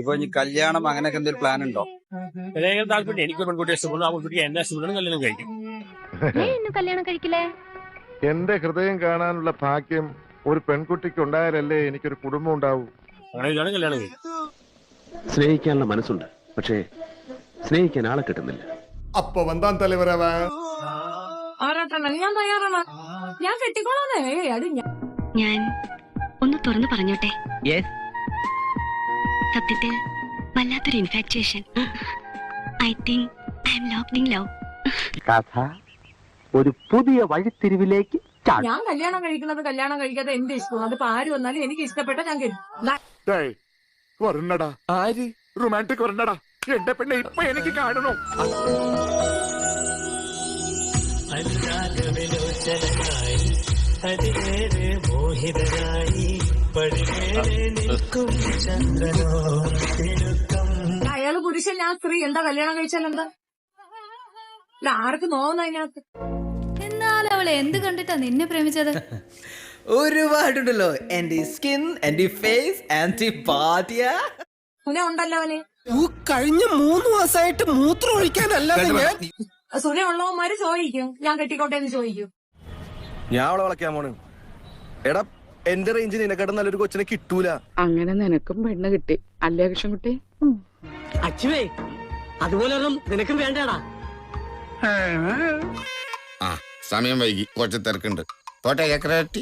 ഇപ്പൊ ഇനി കല്യാണം അങ്ങനെയൊക്കെ എന്തെങ്കിലും പ്ലാൻ ഉണ്ടോ? ഏതെങ്കിലും താല്പര്യം. എനിക്ക് പെൺകുട്ടിയെ ഇഷ്ടപ്പെടുന്നു ആ പെൺകുട്ടി എന്നെ ഇഷ്ടപ്പെടുന്നു കല്യാണം കഴിക്കും. കല്യാണം കഴിക്കില്ലേ? എന്റെ ഹൃദയം കാണാനുള്ള ഭാഗ്യം ഒരു പെൺകുട്ടിക്ക് ഉണ്ടായാലല്ലേ എനിക്കൊരു കുടുംബം ഉണ്ടാവും. അങ്ങനെ കല്യാണം കഴിക്കും. സ്നേഹിക്കാനുള്ള മനസ്സുണ്ട് പക്ഷേ സ്നേഹിക്കാൻ ആളെ കിട്ടുന്നില്ല. അപ്പൊ വന്താൻ തലവരവ ആരാട്ടണം ഞാൻ തയ്യാറാണ്. ഞാൻ കെട്ടിക്കോളാന്നേ അത് ഞാൻ ഒന്ന് തുറന്നു പറഞ്ഞോട്ടെ? യെസ് സത്യത്തിൽ വല്ലാത്തൊരു infatuation I think I am locked in love കഥ ഒരു പുതിയ വഴിത്തിരിവിലേക്ക് ഞാൻ കല്യാണം കഴിക്കുന്നത് കല്യാണം കഴിക്കാതെ എന്റെ ഇഷ്ടം? അതിപ്പോ ആര് വന്നാലും എനിക്ക് ഇഷ്ടപ്പെട്ട ഞാൻ വരണടാ ആര്? റൊമാന്റിക് വരണടാ എന്റെ പെണ്ണെ ഇപ്പൊ എനിക്ക് കാണണം? അയാൾ പുരുഷൻ ഞാൻ സ്ത്രീ. എന്താ കല്യാണം കഴിച്ചാൽ എന്താ? അല്ല ആർക്ക് നോവുന്ന അതിനകത്ത്? എന്നാൽ അവൾ എന്ത് കണ്ടിട്ടാ നിന്നെ പ്രേമിച്ചത്? ഒരുപാടുണ്ടല്ലോ. എന്റെ സ്കിൻ എന്റെ ഫേസ് ആന്റി പാതിയ സുന ഉണ്ടല്ലോ അവന്. കഴിഞ്ഞ മൂന്ന് മാസമായിട്ട് മൂത്രം ഒഴിക്കാനല്ലാതെ ഞാൻ സുന ഉള്ളവന്മാര് ചോദിക്കും. ഞാൻ കെട്ടിക്കോട്ടെ എന്ന് ചോദിക്കും. ഞാൻ അവളെ വളയ്ക്കാൻ പോണ്. എടാ എന്റെ റേഞ്ച് ഇതിനെക്കാട്ടും നല്ലൊരു കൊച്ചിനെ കിട്ടൂല. അങ്ങനെ നിനക്കും പെണ്ണ് കിട്ടി. അല്ലേ കൃഷ്ണൻകുട്ടി? അച്ചുവേ അതുപോലെ നിനക്കും വേണ്ടടാ. സമയം വൈകി. കുറച്ച് തിരക്കുണ്ട്. പോട്ടെ ചക്രവർത്തി